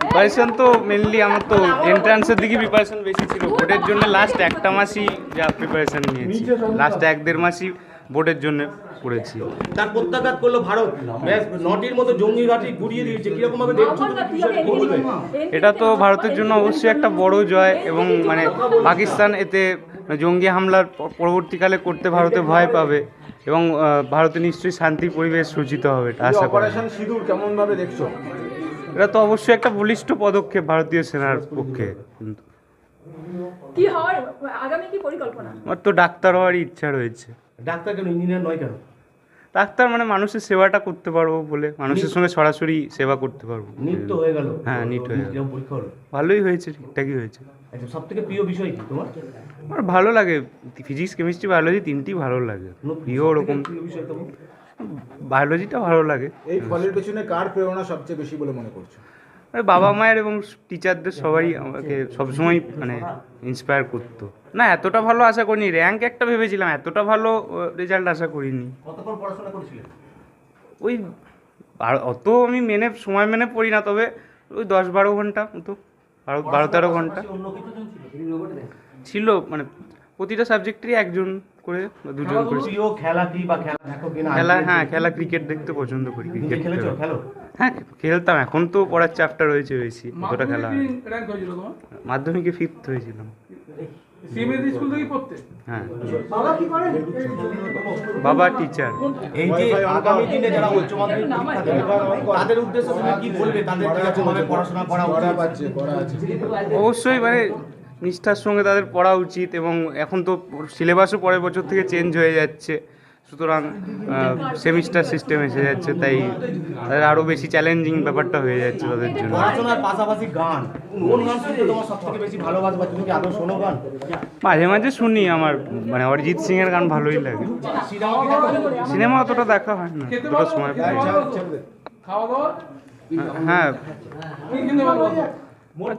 Preparation তো mainly আমার তো এন্ট্রান্সের দিকে প্রিপারেশন বেশি ছিল। বোর্ডের জন্য লাস্ট একটা মাসই যা প্রিপারেশন নিয়েছি। লাস্ট এক দেড় মাসই বোর্ডের জন্য পড়েছি তার প্রত্যাঘাত করল ভারত। নটির মতো জঙ্গি ঘাটি গুড়িয়ে দিয়েছে। কীরকম ভাবে দেখছ তুমি? বিষয়টা কি বলবে? এটা তো ভারতের জন্য অবশ্যই একটা বড় জয় এবং মানে পাকিস্তান এতে জঙ্গি হামলার পরবর্তীকালে করতে ভারতে ভয় পাবে। এবং ভারতে নিশ্চয়ই শান্তি পরিবেশ সূচিত হবে এটা আশা করি অপারেশন সিঁদুর কেমন ভাবে দেখছ? এটা তো অবশ্যই একটা বলিষ্ঠ পদক্ষেপ ভারতীয় সেনার পক্ষে। কিন্তু কি হওয়ার আগামী কি পরিকল্পনা? আমার তো ডাক্তার হওয়ারই ইচ্ছা রয়েছে। ডাক্তার কেন? ইঞ্জিনিয়ার নয় কেন? ডাক্তার মানে মানুষের সেবাটা করতে পারব বলে মানুষের সঙ্গে সরাসরি সেবা করতে পারব। নিট হয়ে গেল। হ্যাঁ, নিট হয়ে গেল। পরীক্ষা হলো। ভালোই হয়েছে ঠিকঠাকই হয়েছে। আচ্ছা সব থেকে প্রিয় বিষয় কি তোমার? আমার ভালো লাগে ফিজিক্স কেমিস্ট্রি বায়োলজি তিনটি ভালো লাগে। প্রিয় ওরকম প্রিয় বিষয় তোমার? বায়োলজিটা ভালো লাগে। এই ফলের পেছনে কার প্রেরণা সবচেয়ে বেশি বলে মনে করছ? বাবা মায়ের এবং টিচারদের সবাই আমাকে সবসময় মানে ইন্সপায়ার করতো। না এতটা ভালো আশা করিনি। র্যাঙ্ক একটা ভেবেছিলাম এতটা ভালো রেজাল্ট আশা করিনি। ওই আর- অত আমি মেনে সময় মেনে পড়ি না তবে ওই দশ বারো ঘণ্টা মতো বারো বারো তেরো ঘণ্টা। ছিল? মানে প্রতিটা সাবজেক্টেরই একজন। করে বা দুজন করে প্রিয় খেলা কি বা খেলা দেখো কিনা খেলা হ্যাঁ খেলা ক্রিকেট দেখতে পছন্দ করি ক্রিকেট খেলেছো খেলো। হ্যাঁ খেলতাম এখন তো পড়ার চাপটা রয়েছে বেশি অতটা খেলা র্যাঙ্ক হয়েছিল তোমার? মাধ্যমিকে ফিফথ হয়েছিলাম। সিএমএস স্কুল থেকে পড়তে? হ্যাঁ। বাবা টিচার এই যে আগামী দিনে যারা উচ্চ মাধ্যমিক পরীক্ষা দেবে তাদের উদ্দেশ্যে তুমি কি বলবে? তাদের পড়াশোনা করা পড়া পাচ্ছে পড়া আছে। অবশ্যই মানে নিষ্ঠার সঙ্গে তাদের পড়া উচিত এবং এখন তো সিলেবাসও পরের বছর থেকে চেঞ্জ হয়ে যাচ্ছে। সুতরাং সেমিস্টার সিস্টেম এসে যাচ্ছে তাই তাদের আরও বেশি চ্যালেঞ্জিং ব্যাপারটা হয়ে যাচ্ছে তাদের জন্য। পাশাপাশি গান মাঝে মাঝে শুনি আমার মানে অরিজিৎ সিং এর গান ভালোই লাগে। সিনেমা অতটা দেখা হয় না অতটা সময় পাই। হ্যাঁ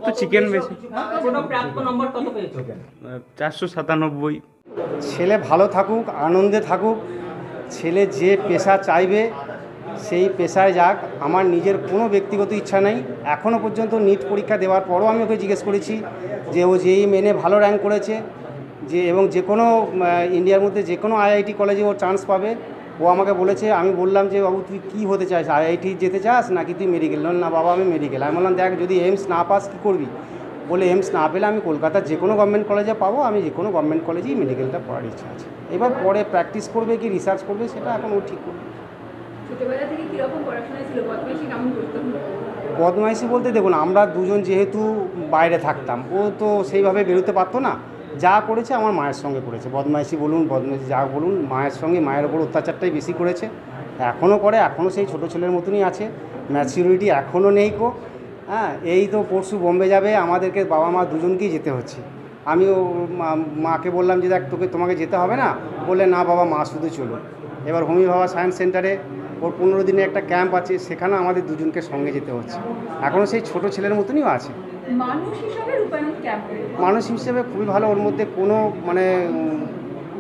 তো চিকেন বেশি। কোনো প্রাপ্ত নম্বর কত পেয়েছ? চারশো সাতানব্বই। ছেলে ভালো থাকুক আনন্দে থাকুক ছেলে যে পেশা চাইবে সেই পেশায় যাক। আমার নিজের কোনো ব্যক্তিগত ইচ্ছা নেই। এখনও পর্যন্ত নিট পরীক্ষা দেওয়ার পরও আমি ওকে জিজ্ঞেস করেছি যে ও যেই মেনে ভালো র্যাঙ্ক করেছে যে এবং যে কোনো ইন্ডিয়ার মধ্যে যে কোনো আইআইটি কলেজে ও চান্স পাবে। ও আমাকে বলেছে আমি বললাম যে বাবু তুই কী হতে চাস? আইআইটি যেতে চাস? নাকি তুই মেডিকেল না বাবা আমি মেডিকেল আমি বললাম দেখ যদি এইমস না পাস কী করবি? বলে এইমস না পেলে আমি কলকাতার যে কোনো গভর্নমেন্ট কলেজে পাবো আমি যে কোনো গভর্নমেন্ট কলেজেই মেডিকেলটা পড়ার ইচ্ছা আছে। এবার পরে প্র্যাকটিস করবে কি রিসার্চ করবে সেটা এখন ও ঠিক করবে। বদমাইশি বলতে দেখুন আমরা দুজন যেহেতু বাইরে থাকতাম ও তো সেইভাবে বেরোতে পারতো না। যা করেছে আমার মায়ের সঙ্গে করেছে। বদমাইশি বলুন, বদমাইশি যা বলুন, মায়ের সঙ্গে, মায়ের ওপর অত্যাচারটাই বেশি করেছে। এখনও করে এখনও সেই ছোটো ছেলের মতনই আছে। ম্যাচিউরিটি এখনও নেই কো হ্যাঁ এই তো পরশু বোম্বে যাবে, আমাদেরকে বাবা মা দুজনকেই যেতে হচ্ছে। আমিও মাকে বললাম যে দেখ, তোকে, তোমাকে যেতে হবে না? বললে, না বাবা, মা শুধু চলো এবার হোমি বাবা সায়েন্স সেন্টারে, ওর পনেরো দিনে একটা ক্যাম্প আছে, সেখানে আমাদের দুজনকে সঙ্গে যেতে হচ্ছে। এখনও সেই ছোট ছেলের মতনই আছে। মানুষ হিসাবে খুবই ভালো। ওর মধ্যে কোনো মানে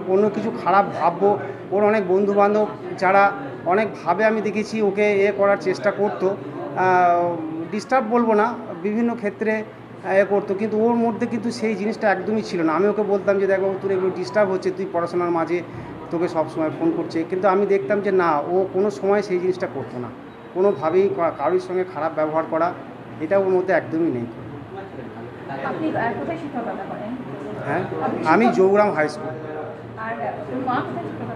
কোনো কিছু খারাপ ভাববো। ওর অনেক বন্ধু বান্ধব যারা অনেকভাবে আমি দেখেছি ওকে এ করার চেষ্টা করতো। ডিস্টার্ব বলব না, বিভিন্ন ক্ষেত্রে এ করতো। কিন্তু ওর মধ্যে কিন্তু সেই জিনিসটা একদমই ছিল না। আমি ওকে বলতাম যে, দেখো তোর এগুলো ডিস্টার্ব হচ্ছে, তুই পড়াশোনার মাঝে তোকে সব সময় ফোন করছে। কিন্তু আমি দেখতাম যে, না, ও কোনো সময় সেই জিনিসটা করতো না। কোনোভাবেই কারোর সঙ্গে খারাপ ব্যবহার করা, এটা ওর মধ্যে একদমই নেই। আপনি কোথায় শিক্ষকতা করেন? হ্যাঁ আমি জৌগ্রাম হাই স্কুল। আর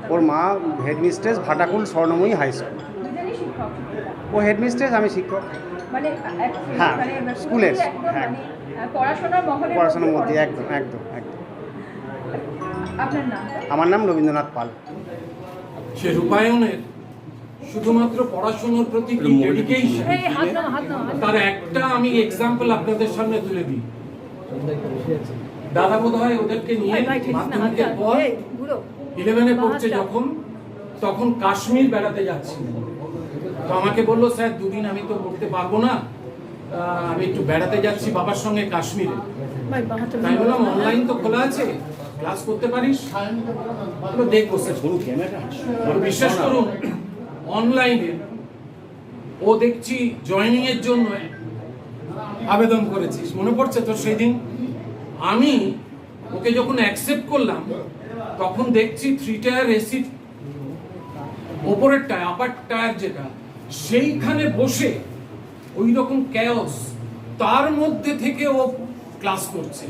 ওর মা headmistress Bhatakul Swarnamoyee high school. দুজনেই শিক্ষক শিক্ষিকা। ও হেডমিস্ট্রেস আমি শিক্ষক। মানে এক- হ্যাঁ, মানে স্কুলের, হ্যাঁ। মানে পড়াশোনার মধ্যে একদম একদম একদম। আমার নাম রবীন্দ্রনাথ পাল। সে রূপায়ণের শুধুমাত্র পড়াশোনার প্রতি তার একটা আমি এক্সাম্পল আপনাদের সামনে তুলে দিই। দাদা বোধ হয় ওদেরকে নিয়ে মাধ্যমিকের পর ইলেভেনে পড়ছে যখন তখন কাশ্মীর বেড়াতে যাচ্ছি। তো আমাকে বলল স্যার দুদিন আমি তো পড়তে পারব না। আমি একটু বেড়াতে যাচ্ছি বাবার সঙ্গে কাশ্মীরে। তাই বললাম অনলাইন তো খোলা আছে ক্লাস করতে পারিস? দেখব স্যার। বিশ্বাস করুন অনলাইনে ও দেখছি জয়েনিং এর জন্য আবেদন করেছিস, মনে পড়ছে তোর সেই দিন? আমি ওকে যখন অ্যাকসেপ্ট করলাম, তখন দেখছি থ্রি টায়ার এসি ওপরের টায়ার আপার টায়ার যেটা, সেইখানে বসে ওই রকম ক্যাওস তার মধ্যে থেকে ও ক্লাস করছে।